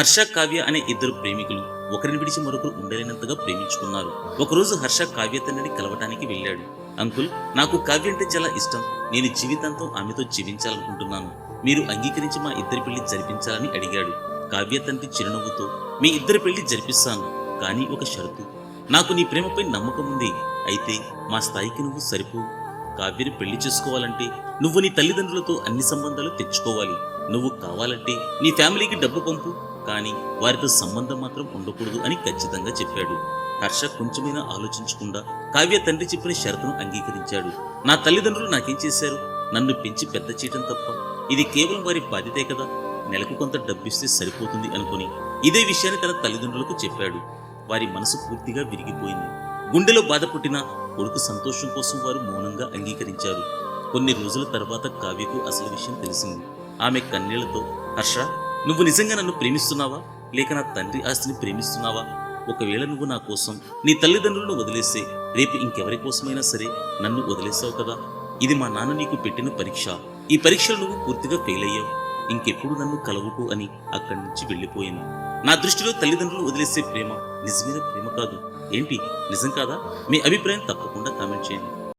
హర్ష కావ్య అనే ఇద్దరు ప్రేమికులు. ఒకరిని విడిచి మరొకరు ఉండలేనంతగా ప్రేమించుకున్నారు. ఒకరోజు హర్ష కావ్య తండ్రిని కలవటానికి వెళ్ళాడు. అంకుల్ నాకు కావ్య అంటే చాలా ఇష్టం. నేను జీవితాంతం ఆమెతో జీవించాలనుకుంటున్నాను. మీరు అంగీకరించి మా ఇద్దరి పెళ్ళి జరిపించాలని అడిగాడు. కావ్య తండ్రి చిరునవ్వుతో మీ ఇద్దరి పెళ్ళి జరిపిస్తాను కానీ ఒక షరతు. నాకు నీ ప్రేమపై నమ్మకం ఉంది. అయితే మా స్థాయికి నువ్వు సరిపోవు కావ్యని పెళ్ళి చేసుకోవాలంటే నువ్వు నీ తల్లిదండ్రులతో అన్ని సంబంధాలు తెచ్చుకోవాలి. నువ్వు కావాలంటే నీ ఫ్యామిలీకి డబ్బు పంపు. కానీ వారితో సంబంధం మాత్రం ఉండకూడదు అని ఖచ్చితంగా చెప్పాడు. హర్ష కొంచెమైనా ఆలోచించకుండా కావ్య తండ్రి చెప్పిన షరతును అంగీకరించాడు. నా తల్లిదండ్రులు నాకేం చేశారు? నన్ను పెంచి పెద్ద చేయటం తప్ప. ఇది కేవలం వారి బాధ్యతే కదా? నెలకు కొంత డబ్బిస్తే సరిపోతుంది అనుకుని ఇదే విషయాన్ని తన తల్లిదండ్రులకు చెప్పాడు. వారి మనసు పూర్తిగా విరిగిపోయింది. గుండెలో బాధ పుట్టిన కొడుకు సంతోషం కోసం వారు మౌనంగా అంగీకరించారు. కొన్ని రోజుల తర్వాత కావ్యకు అసలు విషయం తెలిసింది. ఆమె కన్నీళ్ళతో హర్ష నువ్వు నిజంగా నన్ను ప్రేమిస్తున్నావా? లేక నా తండ్రి ఆస్తిని ప్రేమిస్తున్నావా? ఒకవేళ నువ్వు నా కోసం నీ తల్లిదండ్రులను వదిలేస్తే రేపు ఇంకెవరి కోసమైనా సరే నన్ను వదిలేసావు కదా? ఇది మా నాన్న నీకు పెట్టిన పరీక్ష. ఈ పరీక్షలు నువ్వు పూర్తిగా ఫెయిల్ అయ్యావు. ఇంకెప్పుడు నన్ను కలవకు అని అక్కడి నుంచి వెళ్ళిపోయింది నా దృష్టిలో తల్లిదండ్రులు వదిలేసే ప్రేమ నిజమైన ప్రేమ కాదు. ఏంటి? నిజం కాదా? మీ అభిప్రాయం తప్పకుండా కామెంట్ చేయండి.